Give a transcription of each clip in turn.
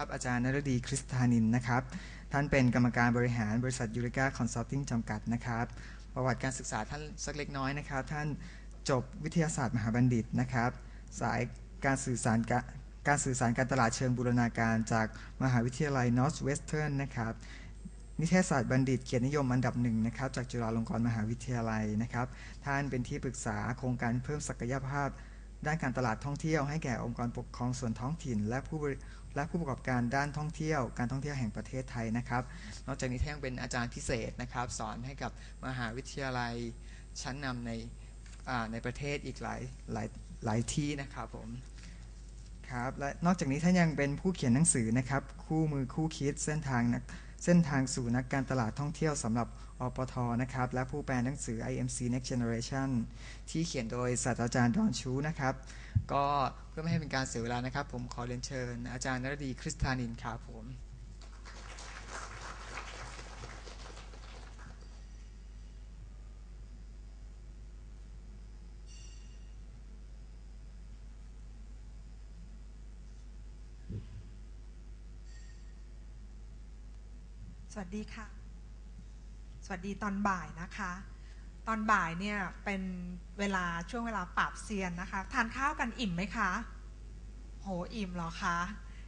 ครับ อาจารย์นรดีคริสตานินนะครับ ท่านเป็นกรรมการบริหารบริษัทยูริก้าคอนซัลทิงจำกัดนะครับ ประวัติการศึกษาท่านสักเล็กน้อยนะครับ ท่านจบวิทยาศาสตร์มหาบัณฑิตนะครับ สายการสื่อสารการสื่อสารการตลาดเชิงบูรณาการจากมหาวิทยาลัย Northwestern นะครับนิเทศศาสตร์บัณฑิตเกียรตินิยมอันดับหนึ่งนะครับ จากจุฬาลงกรณ์มหาวิทยาลัยนะครับ ท่านเป็นที่ปรึกษาโครงการเพิ่มศักยภาพ ด้านการตลาดท่องเที่ยวให้แก่องค์กรปกครองส่วนท้องถิ่น และผู้บริ และผู้ประกอบการด้านท่องเที่ยว การท่องเที่ยวแห่งประเทศไทยนะครับ นอกจากนี้ท่านยังเป็นอาจารย์พิเศษนะครับ สอนให้กับมหาวิทยาลัยชั้นนำในในประเทศอีกหลายหลายหลายที่นะครับผมครับและนอกจากนี้ท่านยังเป็นผู้เขียนหนังสือนะครับ คู่มือคู่คิดเส้นทางนัก เส้นทางสู่นักการตลาดท่องเที่ยวสำหรับอปทนะครับ และผู้แปลหนังสือ IMC Next Generation ที่เขียนโดยศาสตราจารย์ดอนชูนะครับ ก็เพื่อไม่ให้เป็นการเสียเวลานะครับ ผมขอเรียนเชิญ อาจารย์นรดีคริสตานินครับผม วัสดีค่ะ สวัสดีตอนบ่ายนะคะ ตอนบ่ายเนี่ยเป็นเวลาช่วงเวลาปราบเซียนนะคะ ทานข้าวกันอิ่มไหมคะ โหอิ่มหรอคะ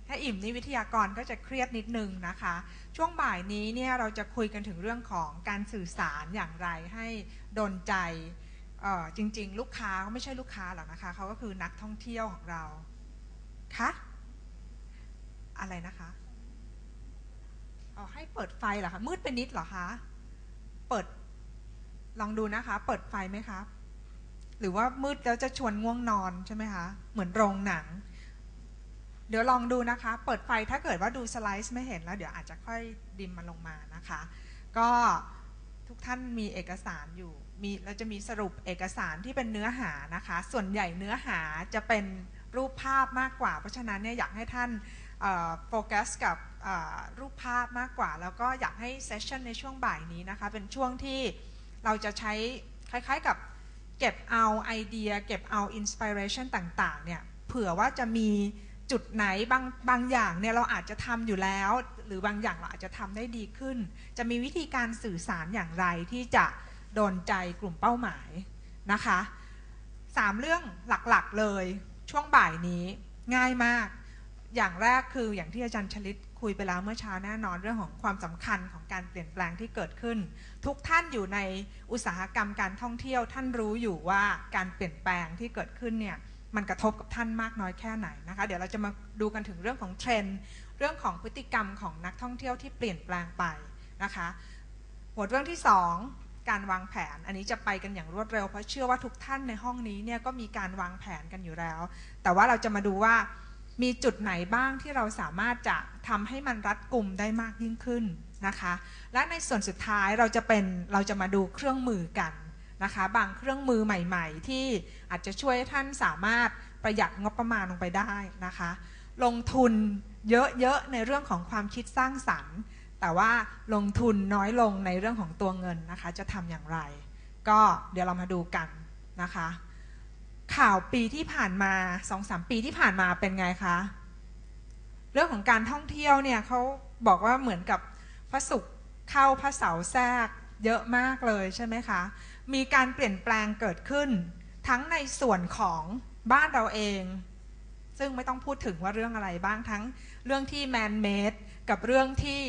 ถ้าอิ่มนี่วิทยากรก็จะเครียดนิดนึงนะคะ ช่วงบ่ายนี้เนี่ยเราจะคุยกันถึงเรื่องของการสื่อสารอย่างไรให้โดนใจจริง ๆ ลูกค้าก็ไม่ใช่ลูกค้าหรอกนะคะเขาก็คือนักท่องเที่ยวของเราคะอะไรนะคะ เอาให้เปิดไฟเหรอคะมืดไปนิดเหรอคะเปิดลองดูนะคะ เปิดไฟไหมคะหรือว่ามืดแล้วจะชวนง่วงนอนใช่ไหมคะเหมือนโรงหนัง เดี๋ยวลองดูนะคะ เปิดไฟถ้าเกิดว่าดูสไลด์ไม่เห็นแล้ว เดี๋ยวอาจจะค่อยดิมมันลงมานะคะ ก็ทุกท่านมีเอกสารอยู่มีเราจะมีสรุปเอกสารที่เป็นเนื้อหานะคะ ส่วนใหญ่เนื้อหาจะเป็นรูปภาพมากกว่า เพราะฉะนั้นเนี่ยอยากให้ท่าน โฟกัสกับรูปภาพมากกว่า แล้วก็อยากให้เซสชันในช่วงบ่ายนี้นะคะ เป็นช่วงที่เราจะใช้คล้ายๆกับเก็บเอาไอเดีย เก็บเอาอินสปิเรชันต่างๆเนี่ยเผื่อว่าจะมีจุดไหนบางบางอย่างเนี่ยเราอาจจะทำอยู่แล้ว หรือบางอย่างเราอาจจะทำได้ดีขึ้น จะมีวิธีการสื่อสารอย่างไรที่จะโดนใจกลุ่มเป้าหมายนะคะสามเรื่องหลักๆเลยช่วงบ่ายนี้ง่ายมาก อย่างแรกคืออย่างที่อาจารย์ชลิตคุยไปแล้วเมื่อเช้าแน่นอนเรื่องของความสำคัญของการเปลี่ยนแปลงที่เกิดขึ้น ทุกท่านอยู่ในอุตสาหกรรมการท่องเที่ยว ท่านรู้อยู่ว่าการเปลี่ยนแปลงที่เกิดขึ้นเนี่ยมันกระทบกับท่านมากน้อยแค่ไหนนะคะ เดี๋ยวเราจะมาดูกันถึงเรื่องของเทรนด์เรื่องของพฤติกรรมของนักท่องเที่ยวที่เปลี่ยนแปลงไปนะคะหัวเรื่องที่ 2 การวางแผน อันนี้จะไปกันอย่างรวดเร็วเพราะเชื่อว่าทุกท่านในห้องนี้เนี่ยก็มีการวางแผนกันอยู่แล้ว แต่ว่าเราจะมาดูว่า มีจุดไหนบ้างที่เราสามารถจะทำให้มันรัดกลุ่มได้มากยิ่งขึ้นนะคะ และในส่วนสุดท้ายเราจะเป็นเราจะมาดูเครื่องมือกันนะคะ บางเครื่องมือใหม่ ๆ ที่อาจจะช่วยท่านสามารถประหยัดงบประมาณลงไปได้นะคะ ลงทุนเยอะๆในเรื่องของความคิดสร้างสรรค์ แต่ว่าลงทุนน้อยลงในเรื่องของตัวเงินนะคะ จะทำอย่างไร ก็เดี๋ยวเรามาดูกันนะคะ ข่าวปีที่ผ่านมาสองสามปีที่ผ่านมาเป็นไงคะ เรื่องของการท่องเที่ยวเนี่ยเขาบอกว่าเหมือนกับพระศุกร์เข้าพระเสาแทรกเยอะมากเลยใช่ไหมคะ มีการเปลี่ยนแปลงเกิดขึ้น ทั้งในส่วนของบ้านเราเอง ซึ่งไม่ต้องพูดถึงว่าเรื่องอะไรบ้างทั้งเรื่องที่แมนเมดกับเรื่องที่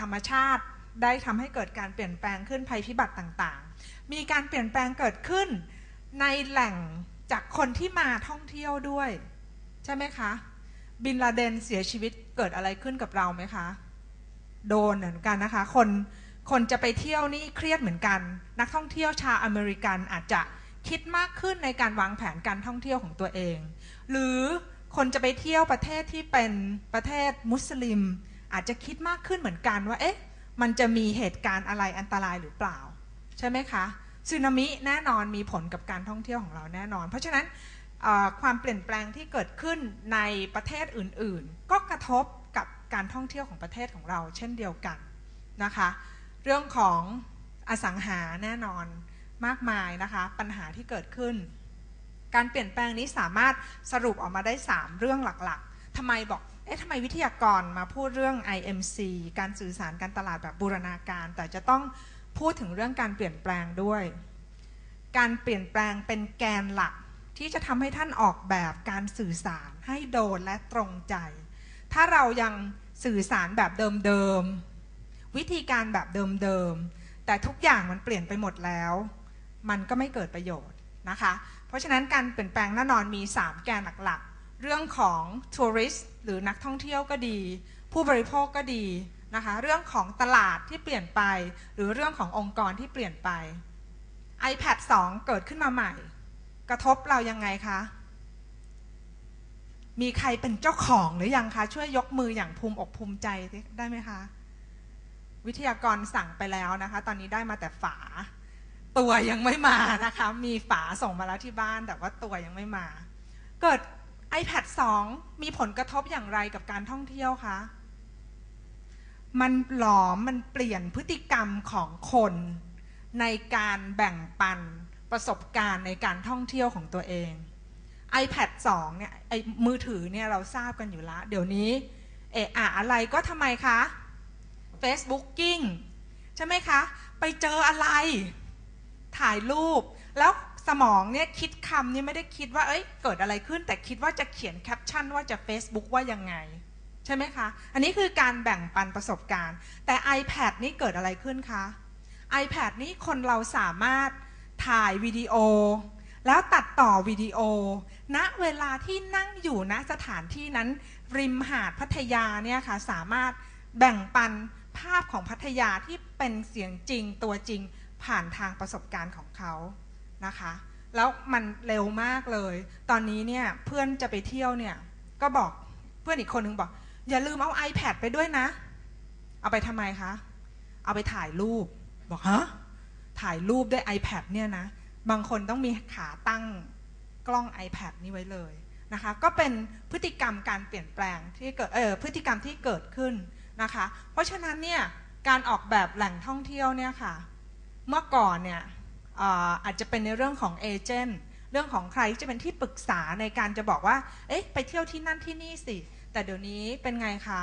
ธรรมชาติได้ทำให้เกิดการเปลี่ยนแปลงขึ้นภัยพิบัติต่างๆ มีการเปลี่ยนแปลงเกิดขึ้น ในแหล่งจากคนที่มาท่องเที่ยวด้วย ใช่ไหมคะ บินลาเดนเสียชีวิตเกิดอะไรขึ้นกับเราไหมคะ โดนเหมือนกันนะคะ คนคนจะไปเที่ยวนี่เครียดเหมือนกัน นักท่องเที่ยวชาวอเมริกันอาจจะคิดมากขึ้นในการวางแผนการท่องเที่ยวของตัวเอง หรือคนจะไปเที่ยวประเทศที่เป็นประเทศมุสลิม อาจจะคิดมากขึ้นเหมือนกันว่าเอ๊ะมันจะมีเหตุการณ์อะไรอันตรายหรือเปล่า ใช่ไหมคะ สึนามิแน่นอนมีผลกับการท่องเที่ยวของเราแน่นอน เพราะฉะนั้นความเปลี่ยนแปลงที่เกิดขึ้นในประเทศอื่นๆ ก็กระทบกับการท่องเที่ยวของประเทศของเรา เช่นเดียวกันนะคะ เรื่องของอสังหาแน่นอนมากมายนะคะ ปัญหาที่เกิดขึ้น การเปลี่ยนแปลงนี้สามารถสรุปออกมาได้ 3 เรื่องหลักๆทำไมบอกเอ๊ะทำไมวิทยากรมาพูดเรื่อง IMC การสื่อสารการตลาดแบบบูรณาการ แต่จะต้อง พูดถึงเรื่องการเปลี่ยนแปลงด้วย การเปลี่ยนแปลงเป็นแกนหลักที่จะทำให้ท่านออกแบบการสื่อสารให้โดนและตรงใจ ถ้าเรายังสื่อสารแบบเดิมๆ วิธีการแบบเดิมๆ แต่ทุกอย่างมันเปลี่ยนไปหมดแล้ว มันก็ไม่เกิดประโยชน์นะคะ เพราะฉะนั้นการเปลี่ยนแปลงแน่นอนมี 3 แกนหลักๆ เรื่องของทัวริสต์หรือนักท่องเที่ยวก็ดี ผู้บริโภคก็ดี นะคะเรื่องของตลาดที่เปลี่ยนไป หรือเรื่องขององค์กรที่เปลี่ยนไป iPad 2 เกิดขึ้นมาใหม่ กระทบเรายังไงคะ มีใครเป็นเจ้าของหรือยังคะ ช่วยยกมืออย่างภูมิอกภูมิใจได้ไหมคะ วิทยากรสั่งไปแล้วนะคะ ตอนนี้ได้มาแต่ฝา ตัวยังไม่มานะคะ มีฝาส่งมาแล้วที่บ้านแต่ว่าตัวยังไม่มา เกิด iPad 2 มีผลกระทบอย่างไรกับการท่องเที่ยวคะ มันหลอมมันเปลี่ยนพฤติกรรมของคนในการแบ่งปันประสบการณ์ในการท่องเที่ยวของตัวเอง iPad 2 เนี่ยไอมือถือเนี่ยเราทราบกันอยู่ล้วเดี๋ยวนี้เอะอะอะไรก็ทำไมคะ Facebooking ใช่ไหมคะ ไปเจออะไร ถ่ายรูป แล้วสมองเนี่ยคิดคำนี่ไม่ได้คิดว่า เอ้ย เกิดอะไรขึ้น แต่คิดว่าจะเขียนแคปชั่นว่าจะ Facebook ว่ายังไง ใช่ไหมคะ อันนี้คือการแบ่งปันประสบการณ์ แต่ iPad นี่เกิดอะไรขึ้นคะ iPad นี่คนเราสามารถถ่ายวิดีโอ แล้วตัดต่อวิดีโอณเวลาที่นั่งอยู่ณสถานที่นั้น ริมหาดพัทยาเนี่ยค่ะสามารถแบ่งปันภาพของพัทยาที่เป็นเสียงจริงตัวจริงผ่านทางประสบการณ์ของเขานะคะ แล้วมันเร็วมากเลย ตอนนี้เนี่ยเพื่อนจะไปเที่ยวเนี่ยก็บอกเพื่อนอีกคนนึงบอก อย่าลืมเอา iPad ไปด้วยนะ เอาไปทำไมคะ เอาไปถ่ายรูป บอกฮะ ถ่ายรูปด้วย iPad เนี่ยนะ บางคนต้องมีขาตั้งกล้อง iPad นี้ไว้เลยนะคะ ก็เป็นพฤติกรรมการเปลี่ยนแปลงที่เกิด เออ พฤติกรรมที่เกิดขึ้นนะคะ เพราะฉะนั้นเนี่ย การออกแบบแหล่งท่องเที่ยวเนี่ยค่ะ เมื่อก่อนเนี่ยอาจจะเป็นในเรื่องของเอเจนต์ เรื่องของใครจะเป็นที่ปรึกษาในการจะบอกว่า เอ๊ะ ไปเที่ยวที่นั่นที่นี่สิ แต่เดี๋ยวนี้เป็นไงคะ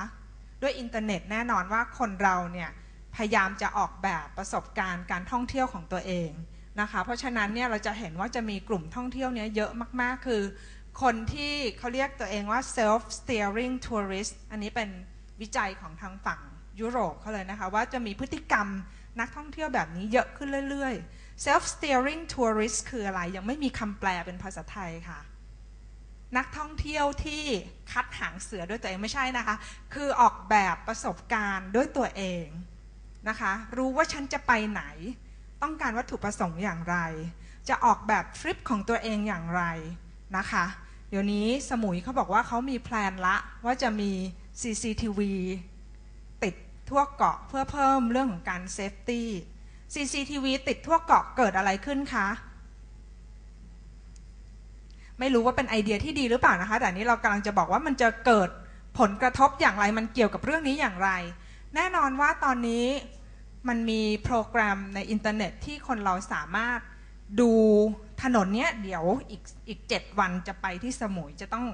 ด้วยอินเทอร์เน็ตแน่นอนว่าคนเราเนี่ยพยายามจะออกแบบประสบการณ์การท่องเที่ยวของตัวเองนะคะ เพราะฉะนั้นเนี่ยเราจะเห็นว่าจะมีกลุ่มท่องเที่ยวเนี้ยเยอะมากๆ คือ คนที่เขาเรียกตัวเองว่า self steering tourist อันนี้เป็นวิจัยของทางฝั่งยุโรปเขาเลยนะคะ ว่าจะมีพฤติกรรมนักท่องเที่ยวแบบนี้เยอะขึ้นเรื่อยๆ self steering tourist คืออะไรยังไม่มีคำแปลเป็นภาษาไทยค่ะ นักท่องเที่ยวที่คัดหางเสือด้วยตัวเองไม่ใช่นะคะ คือออกแบบประสบการณ์ด้วยตัวเองนะคะ รู้ว่าฉันจะไปไหน ต้องการวัตถุประสงค์อย่างไร จะออกแบบทริปของตัวเองอย่างไรนะคะ เดี๋ยวนี้สมุยเขาบอกว่าเขามีแพลนละว่าจะมี CCTV ติดทั่วเกาะเพื่อเพิ่มเรื่องของการเซฟตี้ CCTV ติดทั่วเกาะเกิดอะไรขึ้นคะ ไม่รู้ว่าเป็นไอเดียที่ดีหรือเปล่านะคะ แต่นี้เรากำลังจะบอกว่ามันจะเกิดผลกระทบอย่างไรมันเกี่ยวกับเรื่องนี้อย่างไร แน่นอนว่าตอนนี้มันมีโปรแกรมในอินเทอร์เน็ตที่คนเราสามารถดูถนนเนี้ยเดี๋ยวอีกอีกเจ็ดวันจะไปที่สมุยจะต้อง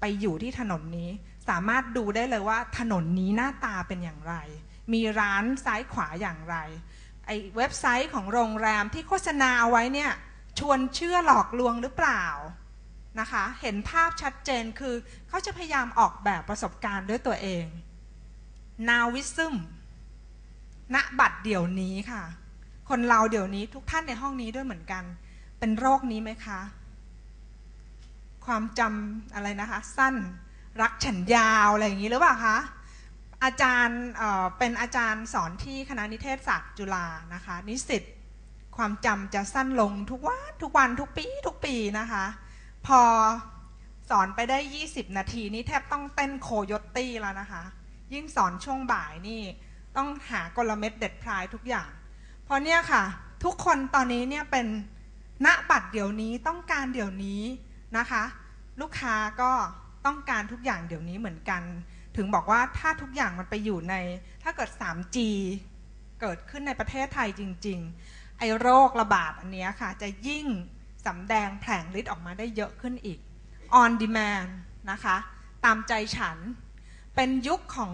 ไปอยู่ที่ถนนนี้ สามารถดูได้เลยว่าถนนนี้หน้าตาเป็นอย่างไร มีร้านซ้ายขวาอย่างไรไอเว็บไซต์ของโรงแรมที่โฆษณาเอาไว้เนี่ยชวนเชื่อหลอกลวงหรือเปล่า นะคะ เห็นภาพชัดเจนคือเขาจะพยายามออกแบบประสบการณ์ด้วยตัวเอง นาวิซึมณบัตรเดี๋ยวนี้ค่ะ คนเราเดี๋ยวนี้ทุกท่านในห้องนี้ด้วยเหมือนกัน เป็นโรคนี้ไหมคะ ความจำอะไรนะคะ สั้นรักฉันยาวอะไรอย่างนี้หรือเปล่าคะอาจารย์เเป็นอาจารย์สอนที่คณะนิเทศศาสตร์จุฬานะคะ นิสิตความจำจะสั้นลงทุกวันทุกวันทุกปีทุกปีนะคะ พอสอนไปได้ 20 นาทีนี่แทบต้องเต้นโคโยตี้แล้วนะคะ ยิ่งสอนช่วงบ่ายนี่ต้องหากลเม็ดเด็ดพลายทุกอย่าง เพราะเนี่ยค่ะ ทุกคนตอนนี้เนี่ยเป็นณบัตรเดี๋ยวนี้ต้องการเดี๋ยวนี้นะคะ ลูกค้าก็ต้องการทุกอย่างเดี๋ยวนี้เหมือนกัน ถึงบอกว่าถ้าทุกอย่างมันไปอยู่ในถ้าเกิด 3G เกิดขึ้นในประเทศไทยจริง ๆ ไอ้โรคระบาดอันนี้ค่ะจะยิ่ง สำแดงแผลงฤทธิ์ออกมาได้เยอะขึ้นอีก on demand นะคะ ตามใจฉัน เป็นยุคของ